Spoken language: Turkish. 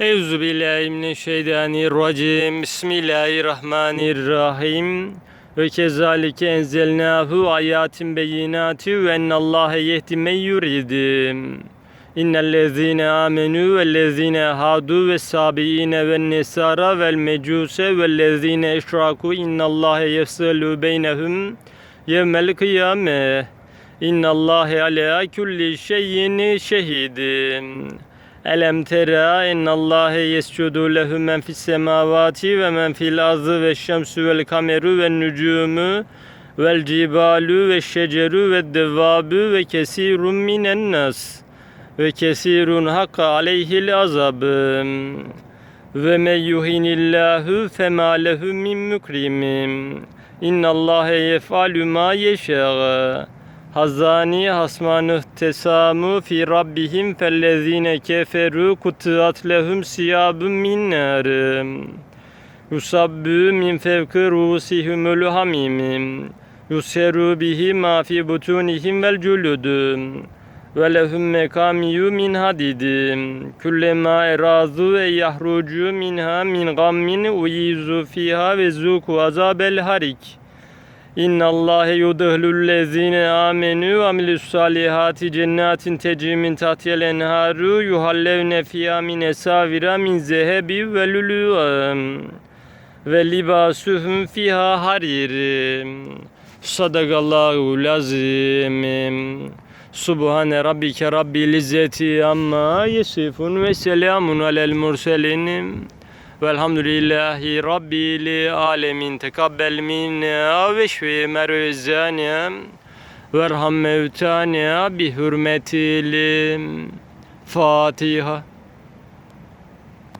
Euzu billahi mineşşeytanirracim. Bismillahirrahmanirrahim. Ve kezalike enzelnahu ayatin beyinati ve ennallâhe yehdi men yuridim. İnnellezîne âmenû vellezîne hâdû ve sâbiîne ve nesâra vel mecûse vellezîne eşrakû innallâhe yefselû beynehum yevmel kıyâmeh. İnnallâhe alâ kulli şeyin şehîdim. Elem tera ennallâhe yescudu lehu men fis semavati ve men fil ardı ve şemsu vel kameru ve nücumu vel cibalu ve şeceru ve devvabu ve kesirun minen nas ve kesirun hakka aleyhil azab. Ve men yuhinillahu fema lehu min mukrimim innallâhe yef'alu ma yeşâ Hazani hasmanı tesamu fi rabbihim fellezine keferu kutiat lehum siyabun min narim. Yusabbu min fevki rusihimul hamimim. Yuseru bihi ma fi butunihim vel culudum. Ve lehum mekamiyu min hadidim. Kullema erazu ve yahrucu minha min gammin uyizu fiha ve zuku azabel harik. İnna Allah yudhilul lezine amenu ve amilus salihati cennetin tecri min tahtihal enharu yuhallevne fiha min esavira min zehebi ve lülûem ve libasuhum fiha harir. Sadakallahu lazim. Subhane rabbike rabbil izzeti amma yesifun ve selamun alel murselin. Velhamdülillahi Rabbil alemin. Tekabbel minna ve şfi meruzana. Verham mevtana bi hürmetil Fatiha.